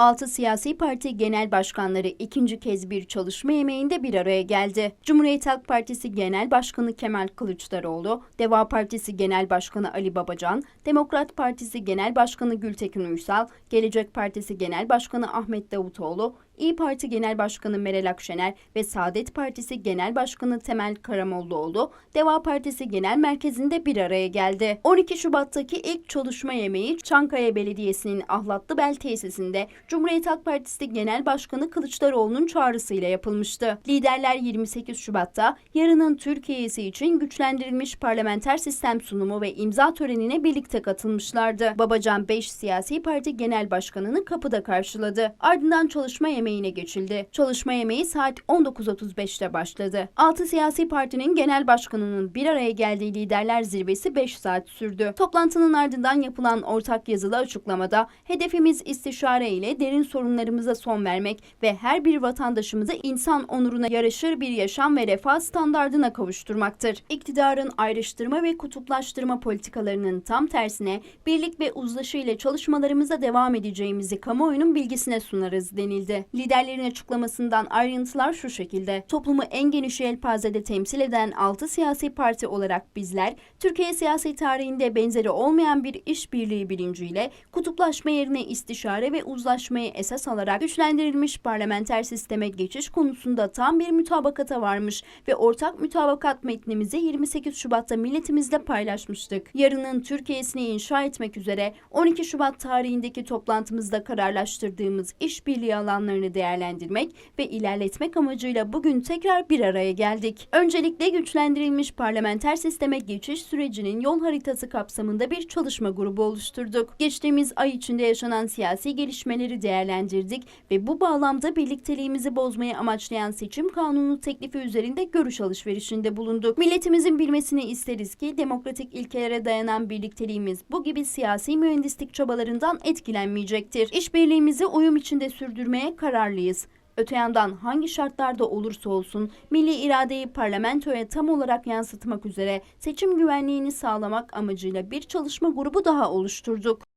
Altı siyasi parti genel başkanları ikinci kez bir çalışma yemeğinde bir araya geldi. Cumhuriyet Halk Partisi Genel Başkanı Kemal Kılıçdaroğlu, Deva Partisi Genel Başkanı Ali Babacan, Demokrat Partisi Genel Başkanı Gültekin Uysal, Gelecek Partisi Genel Başkanı Ahmet Davutoğlu, İyi Parti Genel Başkanı Meral Akşener ve Saadet Partisi Genel Başkanı Temel Karamollaoğlu, Deva Partisi Genel Merkezi'nde bir araya geldi. 12 Şubat'taki ilk çalışma yemeği Çankaya Belediyesi'nin Ahlatlıbel tesisinde Cumhuriyet Halk Partisi Genel Başkanı Kılıçdaroğlu'nun çağrısıyla yapılmıştı. Liderler 28 Şubat'ta yarının Türkiye'si için güçlendirilmiş parlamenter sistem sunumu ve imza törenine birlikte katılmışlardı. Babacan 5 siyasi parti genel başkanını kapıda karşıladı. Ardından çalışma yemeğine geçildi. Çalışma yemeği saat 19.35'te başladı. 6 siyasi partinin genel başkanının bir araya geldiği liderler zirvesi 5 saat sürdü. Toplantının ardından yapılan ortak yazılı açıklamada hedefimiz istişare ile derin sorunlarımıza son vermek ve her bir vatandaşımızı insan onuruna yaraşır bir yaşam ve refah standardına kavuşturmaktır. İktidarın ayrıştırma ve kutuplaştırma politikalarının tam tersine birlik ve uzlaşı ile çalışmalarımıza devam edeceğimizi kamuoyunun bilgisine sunarız denildi. Liderlerin açıklamasından ayrıntılar şu şekilde. Toplumu en geniş yelpazede temsil eden 6 siyasi parti olarak bizler, Türkiye siyasi tarihinde benzeri olmayan bir işbirliği bilinciyle kutuplaşma yerine istişare ve uzlaşmayı esas alarak güçlendirilmiş parlamenter sisteme geçiş konusunda tam bir mütabakata varmış ve ortak mütabakat metnimizi 28 Şubat'ta milletimizle paylaşmıştık. Yarının Türkiye'sini inşa etmek üzere 12 Şubat tarihindeki toplantımızda kararlaştırdığımız işbirliği alanlarını değerlendirmek ve ilerletmek amacıyla bugün tekrar bir araya geldik. Öncelikle güçlendirilmiş parlamenter sisteme geçiş sürecinin yol haritası kapsamında bir çalışma grubu oluşturduk. Geçtiğimiz ay içinde yaşanan siyasi gelişmeleri değerlendirdik ve bu bağlamda birlikteliğimizi bozmayı amaçlayan seçim kanunu teklifi üzerinde görüş alışverişinde bulunduk. Milletimizin bilmesini isteriz ki demokratik ilkelere dayanan birlikteliğimiz bu gibi siyasi mühendislik çabalarından etkilenmeyecektir. İşbirliğimizi uyum içinde sürdürmeye kararlıyız. Öte yandan hangi şartlarda olursa olsun milli iradeyi parlamentoya tam olarak yansıtmak üzere seçim güvenliğini sağlamak amacıyla bir çalışma grubu daha oluşturduk.